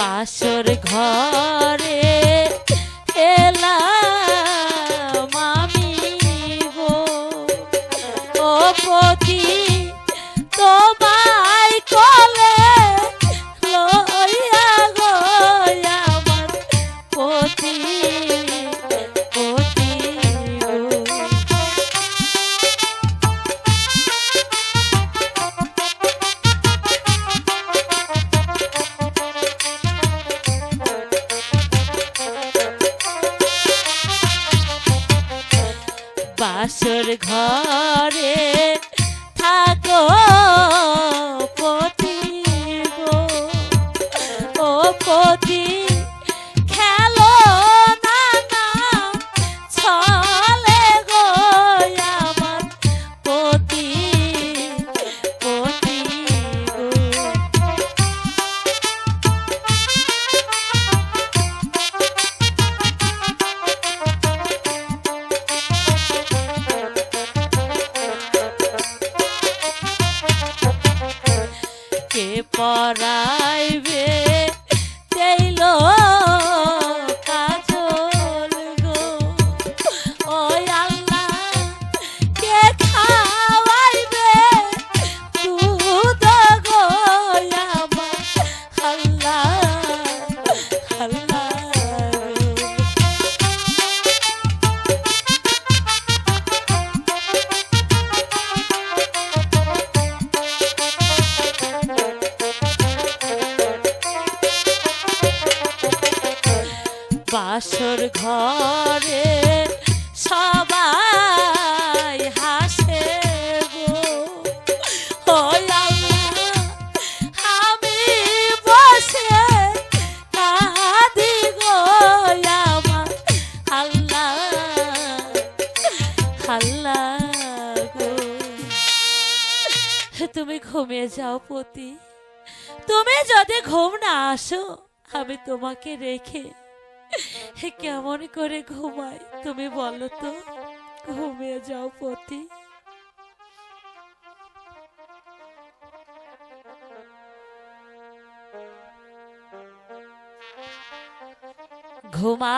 বাসর ঘরে এলাম বাসর ঘরে থাকো পতি গো। ও পতি পরাইবে বাসর ঘরে সবাই হাসে গো। আমি বসে কাঁদি গো আমার আল্লাহ আল্লাহ গো। তুমি ঘুমিয়ে যাও পতি। তুমি যদি ঘুম না আসো, আমি তোমাকে রেখে কেমন করে ঘুমাই? তুমি বলো তো ঘুমিয়ে যাও পতি। ঘুমা